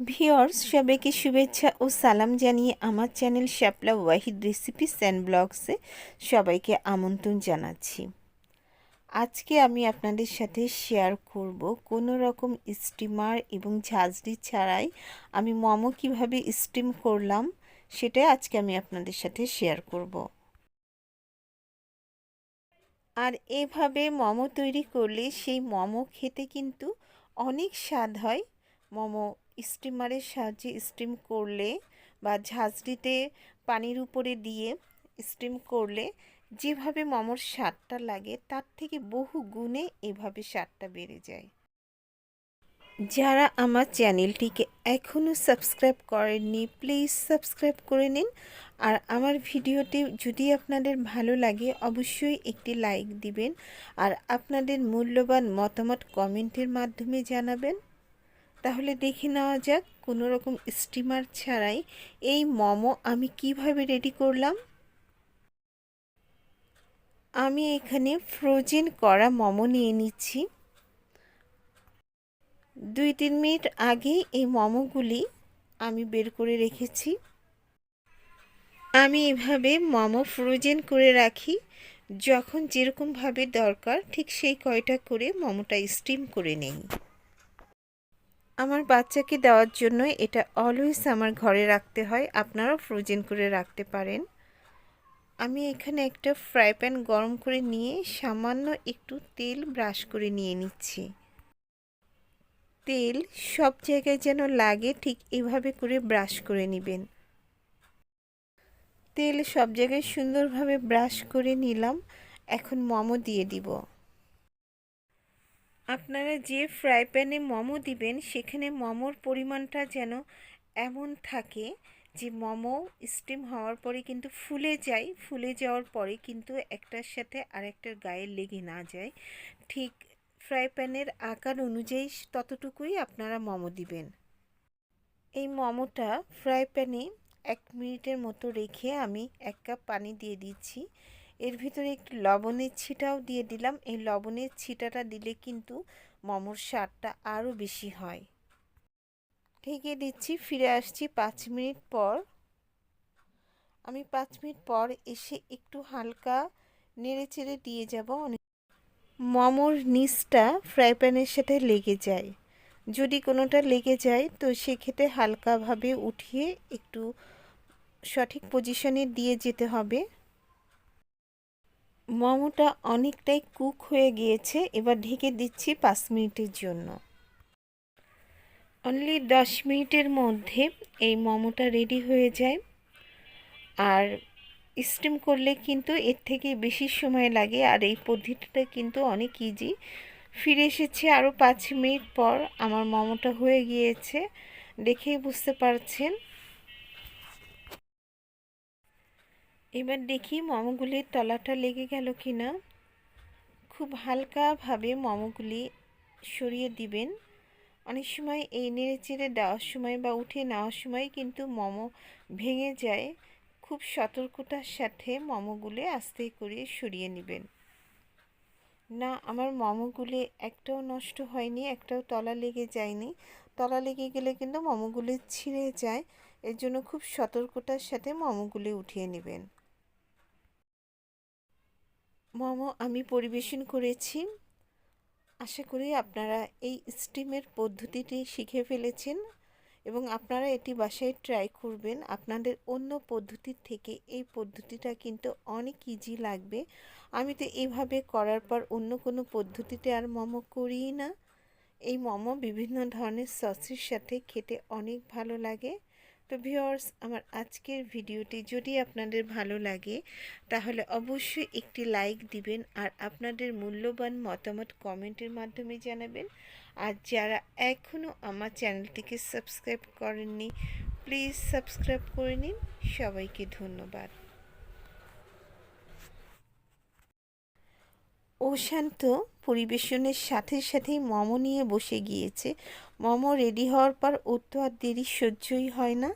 Viewers সবাইকে শুভেচ্ছা ও সালাম জানিয়ে আমার channel Shapla Wahid recipes and ব্লগসে সবাইকে আমন্ত্রণ জানাচ্ছি। আজকে আমি আপনাদের সাথে শেয়ার করব কোনো রকম স্টিমার এবং ঝাঁঝরি ছাড়াই আমি মোমো কীভাবে স্টিম করলাম, সেটাই আজকে আমি আপনাদের সাথে শেয়ার করব। আর এভাবে মোমো তৈরি করলে সেই মোমো খেতে কিন্তু অনেক স্বাদ হয়। মোমো স্টিমারের সাহায্যে স্টিম করলে বা ঝাঁঝরিতে পানির উপরে দিয়ে স্টিম করলে যেভাবে মোমোর স্বাদটা লাগে, তার থেকে বহু গুণে এভাবে স্বাদটা বেড়ে যায়। যারা আমার চ্যানেলটিকে এখনও সাবস্ক্রাইব করেননি, প্লিজ সাবস্ক্রাইব করে নিন। আর আমার ভিডিওটি যদি আপনাদের ভালো লাগে, অবশ্যই একটি লাইক দিবেন। আর আপনাদের মূল্যবান মতামত কমেন্টের মাধ্যমে জানাবেন। তাহলে দেখে নেওয়া যাক কোনো রকম স্টিমার ছাড়াই এই মোমো আমি কীভাবে রেডি করলাম। আমি এখানে ফ্রোজেন করা মোমো নিয়ে নিচ্ছি। দুই তিন মিনিট আগে এই মোমোগুলি আমি বের করে রেখেছি। আমি এভাবে মোমো ফ্রোজেন করে রাখি। যখন যেরকমভাবে দরকার ঠিক সেই কয়টা করে মোমোটা স্টিম করে নেই। আমার বাচ্চাকে দেওয়ার জন্য এটা অলওয়েজ আমার ঘরে রাখতে হয়। আপনারাও ফ্রোজেন করে রাখতে পারেন। আমি এখানে একটা ফ্রাই প্যান গরম করে নিয়ে সামান্য একটু তেল ব্রাশ করে নিয়ে নিচ্ছি। তেল সব জায়গায় যেন লাগে, ঠিক এভাবে করে ব্রাশ করে নেবেন। তেল সব জায়গায় সুন্দরভাবে ব্রাশ করে নিলাম। এখন মোমো দিয়ে দিব। আপনারা যে ফ্রাই প্যানে মোমো দিবেন, সেখানে মোমোর পরিমাণটা যেন এমন থাকে যে মোমো স্টিম হওয়ার পরে কিন্তু ফুলে যায়। ফুলে যাওয়ার পরে কিন্তু একটার সাথে আরেকটার গায়ে লেগে না যায়। ঠিক ফ্রাই প্যানের আকার অনুযায়ী ততটুকুই আপনারা মোমো দিবেন। এই মোমোটা ফ্রাই প্যানে এক মিনিটের মতো রেখে আমি এক কাপ পানি দিয়ে দিচ্ছি। এর ভিতরে একটু লবণের ছিটাও দিয়ে দিলাম। এই লবণের ছিটাটা দিলে কিন্তু মোমোর স্বাদটা আরও বেশি হয়। ঢেকে দিচ্ছি, ফিরে আসছি পাঁচ মিনিট পর। আমি পাঁচ মিনিট পর এসে একটু হালকা নেড়ে চেড়ে দিয়ে যাব। অনেক মোমোর নিচটা ফ্রাই প্যানের সাথে লেগে যায়। যদি কোনোটা লেগে যায়, তো সেক্ষেত্রে হালকাভাবে উঠিয়ে একটু সঠিক পজিশনে দিয়ে যেতে হবে। মোমোটা অনেকটাই কুক হয়ে গিয়েছে, এবার ঢেকে দিচ্ছি পাঁচ মিনিটের জন্য। অনলি দশ মিনিটের মধ্যে এই মোমোটা রেডি হয়ে যায়। আর স্টিম করলে কিন্তু এর থেকে বেশি সময় লাগে, আর এই পদ্ধতিটা কিন্তু অনেক ইজি ফিরে এসেছে আরও পাঁচ মিনিট পর, আমার মোমোটা হয়ে গিয়েছে। দেখেই বুঝতে পারছেন। এবার দেখি মোমোগুলির তলাটা লেগে গেল কি না খুব হালকাভাবে মোমোগুলি সরিয়ে দিবেন। অনেক সময় এই নেড়ে চেড়ে দেওয়ার সময় বা উঠে নেওয়ার সময় কিন্তু মোমো ভেঙে যায়। খুব সতর্কতার সাথে মোমোগুলি আস্তে করে সরিয়ে নেবেন। না, আমার মোমোগুলি একটাও নষ্ট হয়নি, একটাও তলা লেগে যায়নি। তলা লেগে গেলে কিন্তু মোমোগুলি ছিঁড়ে যায়। এর জন্য খুব সতর্কতার সাথে মোমোগুলি উঠিয়ে নেবেন। মোমো আমি পরিবেশন করেছি। আশা করি আপনারা এই স্টিমের পদ্ধতিটি শিখে ফেলেছেন এবং আপনারা এটি বাসায় ট্রাই করবেন। আপনাদের অন্য পদ্ধতির থেকে এই পদ্ধতিটা কিন্তু অনেক ইজি লাগবে। আমি তো এইভাবে করার পর অন্য কোনো পদ্ধতিতে আর মোমো করিই না। এই মোমো বিভিন্ন ধরনের সসের সাথে খেতে অনেক ভালো লাগে। তো ভিওর্স আমার আজকের ভিডিওটি যদি আপনাদের ভালো লাগে, তাহলে অবশ্যই একটি লাইক দিবেন আর আপনাদের মূল্যবান মতামত কমেন্টের মাধ্যমে জানাবেন। আর যারা এখনও আমার চ্যানেলটিকে সাবস্ক্রাইব করেননি, প্লিজ সাবস্ক্রাইব করে নিন। সবাইকে ধন্যবাদ। অশান্ত পরিবেশনের সাথে সাথেই মোমো নিয়ে বসে গিয়েছে। মোমো রেডি হওয়ার পর ওর তো আর দেরি সহ্যই হয় না।